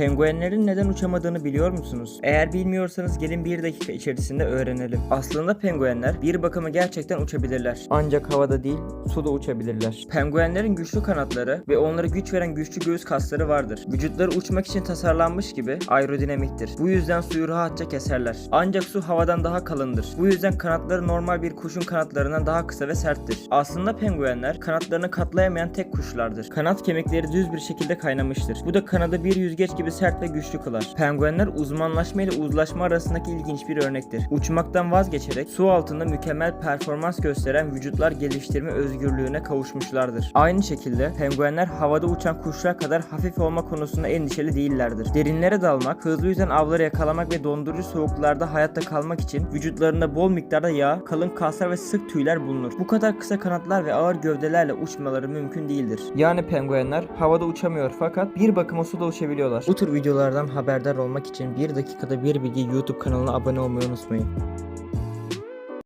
Penguenlerin neden uçamadığını biliyor musunuz? Eğer bilmiyorsanız gelin bir dakika içerisinde öğrenelim. Aslında penguenler bir bakıma gerçekten uçabilirler. Ancak havada değil, suda uçabilirler. Penguenlerin güçlü kanatları ve onlara güç veren güçlü göğüs kasları vardır. Vücutları uçmak için tasarlanmış gibi aerodinamiktir. Bu yüzden suyu rahatça keserler. Ancak su havadan daha kalındır. Bu yüzden kanatları normal bir kuşun kanatlarından daha kısa ve serttir. Aslında penguenler kanatlarını katlayamayan tek kuşlardır. Kanat kemikleri düz bir şekilde kaynamıştır. Bu da kanadı bir yüzgeç gibi sert ve güçlü kılar. Penguenler uzmanlaşma ile uzlaşma arasındaki ilginç bir örnektir. Uçmaktan vazgeçerek su altında mükemmel performans gösteren vücutlar geliştirme özgürlüğüne kavuşmuşlardır. Aynı şekilde penguenler havada uçan kuşlar kadar hafif olma konusunda endişeli değillerdir. Derinlere dalmak, hızlı yüzen avları yakalamak ve dondurucu soğuklarda hayatta kalmak için vücutlarında bol miktarda yağ, kalın kaslar ve sık tüyler bulunur. Bu kadar kısa kanatlar ve ağır gövdelerle uçmaları mümkün değildir. Yani penguenler havada uçamıyor fakat bir bakıma suda uçabiliyorlar. Bu tür videolardan haberdar olmak için bir dakikada bir bilgi YouTube kanalına abone olmayı unutmayın.